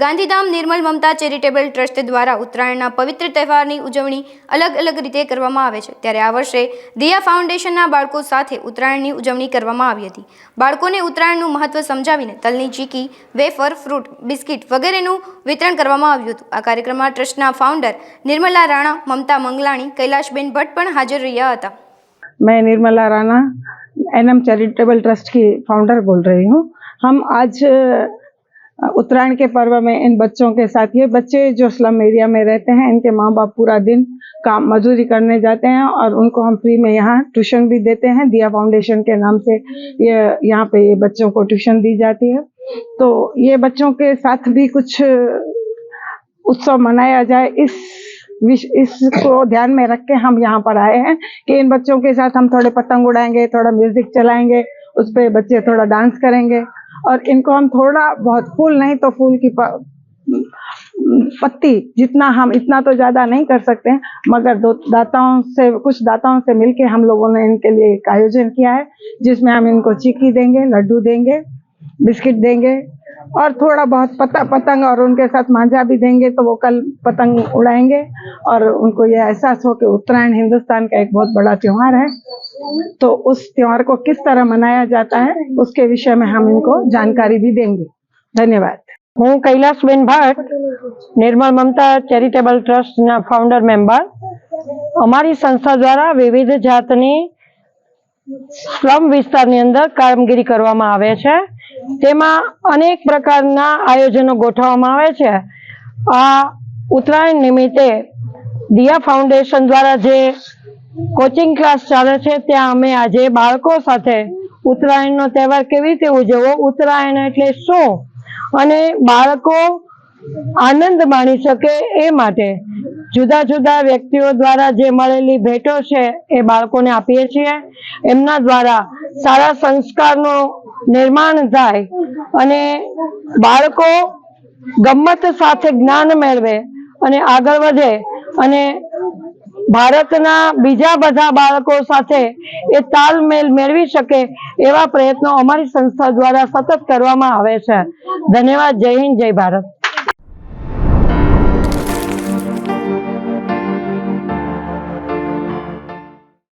ગાંધીધામ નિર્મલ મમતા charitable trust દ્વારા ઉત્તરાયણના પવિત્ર તહેવારની ઉજવણી અલગ અલગ રીતે કરવામાં આવે છે. ત્યારે આ વર્ષે દિયા ફાઉન્ડેશનના બાળકો સાથે ઉત્તરાયણની ઉજવણી કરવામાં આવી હતી. બાળકોને ઉત્તરાયણનું મહત્વ સમજાવીને તલની ચીકી, વેફર, ફ્રૂટ, બિસ્કિટ વગેરેનું વિતરણ કરવામાં આવ્યું હતું. આ કાર્યક્રમમાં ટ્રસ્ટના ફાઉન્ડર નિર્મલા રાણા, મમતા મંગલાણી, કૈલાશબેન ભટ્ટ પણ હાજર રહ્યા હતા. મેં Nirmala Rana NM charitable trust કી ફાઉન્ડર બોલ રહી હું. હમ આજ उत्तरायण के पर्व में इन बच्चों के साथ, ये बच्चे जो स्लम एरिया में रहते हैं, इनके माँ बाप पूरा दिन काम, मजदूरी करने जाते हैं और उनको हम फ्री में यहाँ ट्यूशन भी देते हैं। दिया फाउंडेशन के नाम से ये, यहाँ पे ये बच्चों को ट्यूशन दी जाती है। तो ये बच्चों के साथ भी कुछ उत्सव मनाया जाए, इस इसको ध्यान में रख के हम यहाँ पर आए हैं कि इन बच्चों के साथ हम थोड़े पतंग उड़ाएँगे, थोड़ा म्यूज़िक चलाएँगे, उस पर बच्चे थोड़ा डांस करेंगे। और इनको हम थोड़ा बहुत फूल नहीं तो फूल की पत्ती जितना हम, इतना तो ज़्यादा नहीं कर सकते हैं, मगर दो, दाताओं से, कुछ दाताओं से मिलके हम लोगों ने इनके लिए एक आयोजन किया है, जिसमें हम इनको चिक्की देंगे, लड्डू देंगे, बिस्किट देंगे, और थोड़ा बहुत पता, पतंग और उनके साथ मांझा भी देंगे तो वो कल पतंग उड़ाएँगे, और उनको ये एहसास हो कि उत्तरायण हिंदुस्तान का एक बहुत बड़ा त्यौहार है। तो उस त्योहार को किस तरह मनाया जाता है उसके विषय में हम इनको जानकारी भी देंगे धन्यवाद હું કૈલાસબેન ભટ્ટ નિર્મળ મમતા ચેરિટેબલ ટ્રસ્ટના ફાઉન્ડર મેમ્બર અમારી સંસ્થા દ્વારા વિવિધ જાતની સ્લમ વિસ્તારની અંદર કામગીરી કરવામાં આવે છે તેમાં અનેક પ્રકારના આયોજનો ગોઠવવામાં આવે છે આ ઉત્તરાયણ નિમિત્તે દિયા ફાઉન્ડેશન દ્વારા જે કોચિંગ ક્લાસ ચાલે છે, ત્યાં અમે આજે બાળકો સાથે ઉત્તરાયણનો તહેવાર કેવી રીતે ઉજવવો? ઉત્તરાયણ એટલે શું? અને બાળકો આનંદ માણી શકે એ માટે જુદા જુદા વ્યક્તિઓ દ્વારા જે મળેલી ભેટો છે, એ બાળકોને આપીએ છીએ. એમના દ્વારા સારા સંસ્કારનું નિર્માણ થાય અને બાળકો ગમ્મત સાથે જ્ઞાન મેળવે અને આગળ વધે અને ભારતના બીજા બધા બાળકો સાથે એ તાલમેલ મેળવી શકે એવા પ્રયત્નો અમારી સંસ્થા દ્વારા સતત કરવામાં આવે છે. ધન્યવાદ. જય હિન્દ, જય ભારત.